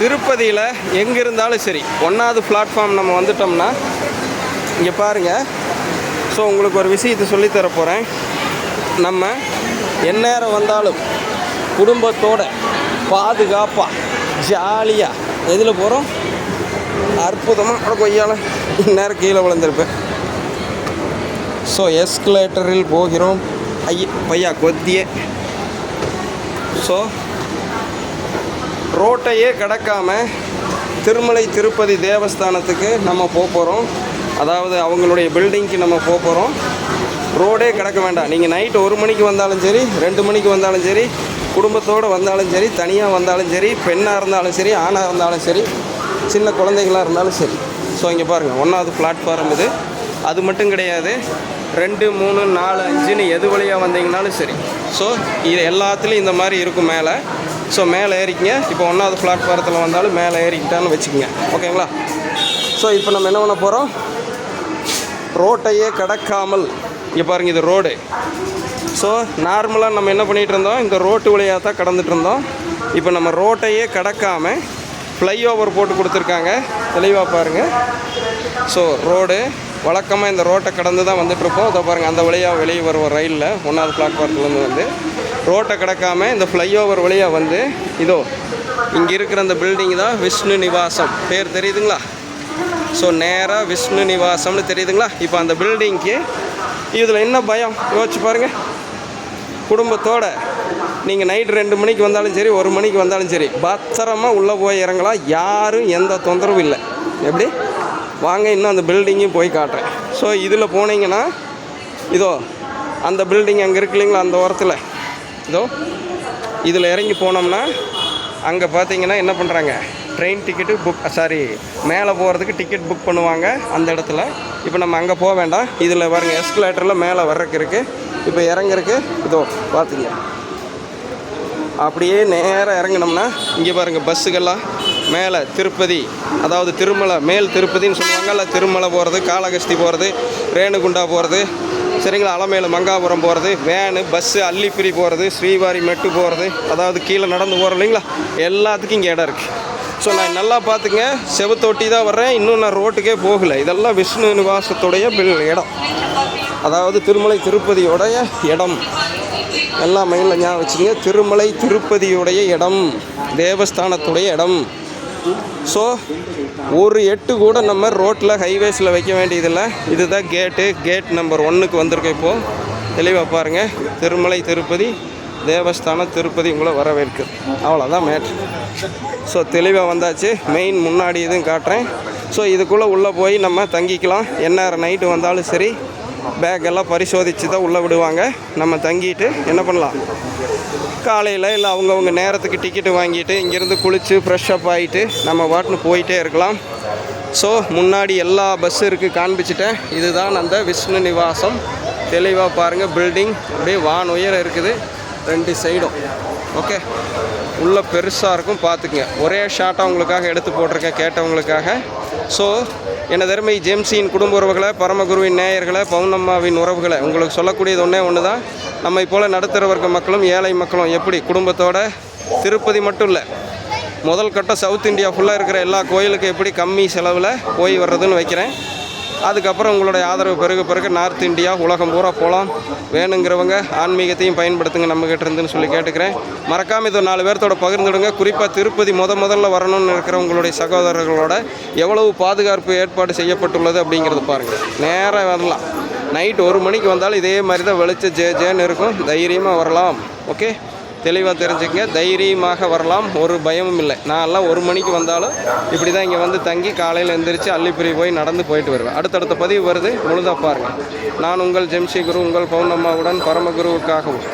திருப்பதியில் எங்கே இருந்தாலும் சரி ஒன்றாவது பிளாட்ஃபார்ம் நம்ம வந்துட்டோம்னா இங்கே பாருங்கள் ஸோ உங்களுக்கு ஒரு விஷயத்தை சொல்லித்தர போகிறேன் நம்ம எந்நேரம் வந்தாலும் குடும்பத்தோட பாதுகாப்பாக ஜாலியாக எதில் போகிறோம் அற்புதமாக கொய்யால இந்நேரம் கீழே விழுந்திருப்பேன். ஸோ எஸ்கலேட்டரில் போகிறோம். ஐய பையா கொத்தியே. ஸோ ரோட்டையே கடக்காமல் திருமலை திருப்பதி தேவஸ்தானத்துக்கு நம்ம போகிறோம் அதாவது அவங்களுடைய பில்டிங்க்கு நம்ம போகிறோம் ரோடே கிடக்க வேண்டாம். நீங்கள் நைட்டு ஒரு மணிக்கு வந்தாலும் சரி ரெண்டு மணிக்கு வந்தாலும் சரி குடும்பத்தோடு வந்தாலும் சரி தனியாக வந்தாலும் சரி பெண்ணாக இருந்தாலும் சரி ஆணாக இருந்தாலும் சரி சின்ன குழந்தைகளாக இருந்தாலும் சரி. ஸோ இங்கே பாருங்கள் ஒன்றாவது பிளாட்ஃபார்ம் இது. அது மட்டும் கிடையாது. ரெண்டு மூணு நாலு அஞ்சுன்னு எது வழியாக வந்தீங்கனாலும் சரி. ஸோ இது எல்லாத்துலேயும் இந்த மாதிரி இருக்கும் மேலே. ஸோ மேலே ஏறிக்கிங்க. இப்போ ஒன்றாவது பிளாட்ஃபாரத்தில் வந்தாலும் மேலே ஏறிக்கிட்டான்னு வச்சுக்கோங்க. ஓகேங்களா? ஸோ இப்போ நம்ம என்ன பண்ண போகிறோம் ரோட்டையே கடக்காமல். இங்கே பாருங்கள் இது ரோடு. ஸோ நார்மலாக நம்ம என்ன பண்ணிகிட்டு இருந்தோம்? இந்த ரோட்டு வழியாக தான் கடந்துட்டு இருந்தோம். இப்போ நம்ம ரோட்டையே கடக்காமல் ஃப்ளைஓவர் போட்டு கொடுத்துருக்காங்க. தெளிவாக பாருங்கள் ஸோ ரோடு. வழக்கமாக இந்த ரோட்டை கடந்து தான் வந்துட்டுருப்போம் அதை பாருங்கள் அந்த வழியாக வெளியே வருவோம் ரயிலில். ஒன்றாவது பிளாட்ஃபார்ம்லேருந்து வந்து. ரோட்டை கிடக்காமல் இந்த ஃப்ளைஓவர் வழியாக வந்து இதோ இங்கே இருக்கிற அந்த பில்டிங் தான் விஷ்ணு நிவாசம். பேர் தெரியுதுங்களா? ஸோ நேராக விஷ்ணு நிவாசம்னு தெரியுதுங்களா? இப்போ அந்த பில்டிங்க்கு இதில் என்ன பயம்? யோசிச்சு பாருங்கள் குடும்பத்தோட நீங்கள் நைட் ரெண்டு மணிக்கு வந்தாலும் சரி ஒரு மணிக்கு வந்தாலும் சரி பத்திரமா உள்ளே போய் இறங்கலாம். யாரும் எந்த தொந்தரவும் இல்லை. எப்படி? வாங்க இன்னும் அந்த பில்டிங்கையும் போய் காட்டுறேன். ஸோ இதில் போனீங்கன்னா இதோ அந்த பில்டிங் அங்கே இருக்கு இல்லைங்களா அந்த ஓரத்தில்? இதோ இதில் இறங்கி போனோம்னா அங்கே பார்த்தீங்கன்னா என்ன பண்ணுறாங்க ட்ரெயின் டிக்கெட்டு புக் சாரி மேலே போகிறதுக்கு டிக்கெட் புக் பண்ணுவாங்க அந்த இடத்துல. இப்போ நம்ம அங்கே போக வேண்டாம். இதில் பாருங்க எஸ்கலேட்டரில் மேலே வர்றதுக்கு இருக்குது இப்போ இறங்குறக்கு இதோ பார்த்துங்க. அப்படியே நேராக இறங்கினோம்னா இங்கே பாருங்கள் பஸ்ஸுகள்லாம் மேலே திருப்பதி அதாவது திருமலை மேல் திருப்பதின்னு சொல்லுவாங்க இல்லை திருமலை போகிறது காளகஸ்தி போகிறது ரேணுகுண்டா போகிறது சரிங்களா அலமேலு மங்காபுரம் போகிறது வேனு பஸ்ஸு அல்லிப்பிரி போகிறது ஸ்ரீவாரி மெட்டு போகிறது அதாவது கீழே நடந்து போகிறோம் இல்லைங்களா? எல்லாத்துக்கும் இங்கே இடம் இருக்குது ஸோ நான் நல்லா பார்த்துங்க செவத்தொட்டி தான் வர்றேன். இன்னும் நான் ரோட்டுக்கே போகலை. இதெல்லாம் விஷ்ணு நிவாசத்துடைய இடம். அதாவது திருமலை திருப்பதியோடைய இடம். எல்லாம் மைண்டில் ஞாபகம் வச்சுங்க திருமலை திருப்பதியுடைய இடம். தேவஸ்தானத்துடைய இடம். ஸோ ஒரு எட்டு கூட நம்ம ரோட்டில் ஹைவேஸில் வைக்க வேண்டியதில்லை. இதுதான் கேட்டு கேட் நம்பர் ஒன்றுக்கு வந்திருக்கோம் இப்போது தெளிவாக பாருங்கள் திருமலை திருப்பதி தேவஸ்தானம் திருப்பதி உங்களை வரவேற்கு. அவ்வளோதான் மேட்ரு ஸோ தெளிவாக வந்தாச்சு. மெயின் முன்னாடி இதுவும் காட்டுறேன். ஸோ இதுக்குள்ளே உள்ளே போய் நம்ம தங்கிக்கலாம். என்ன நைட்டு வந்தாலும் சரி பேக் எல்லாம் பரிசோதித்து தான் உள்ளே விடுவாங்க. நம்ம தங்கிட்டு என்ன பண்ணலாம்? காலையில் இல்லை அவங்கவுங்க நேரத்துக்கு டிக்கெட்டு வாங்கிட்டு இங்கேருந்து குளித்து ஃப்ரெஷ்அப் ஆகிட்டு நம்ம பாட்டுன்னு போயிட்டே இருக்கலாம். ஸோ முன்னாடி எல்லா பஸ்ஸும் இருக்குது காண்பிச்சிட்டேன் இதுதான் அந்த விஷ்ணு நிவாசம். தெளிவாக பாருங்கள் பில்டிங் அப்படியே வான் உயரம் இருக்குது. ரெண்டு சைடும் ஓகே உள்ளே பெருசாக இருக்கும் பார்த்துக்குங்க ஒரே ஷாட்டாக உங்களுக்காக எடுத்து போட்டிருக்கேன் கேட்டவங்களுக்காக. ஸோ எனதருமை ஜெம்சியின் குடும்ப உறவுகளை பரமகுருவின் நேயர்களை பௌர்ணம்மாவின் உறவுகளை உங்களுக்கு சொல்லக்கூடியது ஒன்றே ஒன்று தான் நம்மை போல் நடுத்தர வர்க்க மக்களும் ஏழை மக்களும் எப்படி குடும்பத்தோட திருப்பதி மட்டும் இல்லை முதல் கட்டம் சவுத் இந்தியா ஃபுல்லாக இருக்கிற எல்லா கோயிலுக்கும் எப்படி கம்மி செலவில் போய் வர்றதுன்னு வைக்கிறேன். அதுக்கப்புறம் உங்களுடைய ஆதரவு பெருக பிறகு நார்த் இந்தியா உலகம் பூரா போகலாம் வேணுங்கிறவங்க ஆன்மீகத்தையும் பயன்படுத்துங்க நம்மக்கிட்ட இருந்துன்னு சொல்லி கேட்டுக்கிறேன். மறக்காமல் இது நாலு பேர்த்தோட பகிர்ந்துடுங்க. குறிப்பாக திருப்பதி முத முதல்ல வரணும்னு இருக்கிற உங்களுடைய சகோதரர்களோட எவ்வளவு பாதுகாப்பு ஏற்பாடு செய்யப்பட்டுள்ளது அப்படிங்கிறது பாருங்கள் நேராக வரலாம். நைட் ஒரு மணிக்கு வந்தாலும் இதே மாதிரி தான் வெளிச்சம் ஜே ஜேன்னு இருக்கும். தைரியமாக வரலாம். ஓகே? தெளிவாக தெரிஞ்சுக்கங்க தைரியமாக வரலாம். ஒரு பயமும் இல்லை. நான் எல்லாம் ஒரு மணிக்கு வந்தாலும் இப்படி தான் இங்கே வந்து தங்கி காலையில் எந்திரிச்சு அள்ளிப்பிரி போய் நடந்து போயிட்டு வருவேன். அடுத்தடுத்த பதிவு வருது. முழுதாக பாருங்கள் நான் உங்கள் ஜெம்சி குரு உங்கள் பௌர்ணம்மாவுடன் பரமகுருவுக்காகவும்.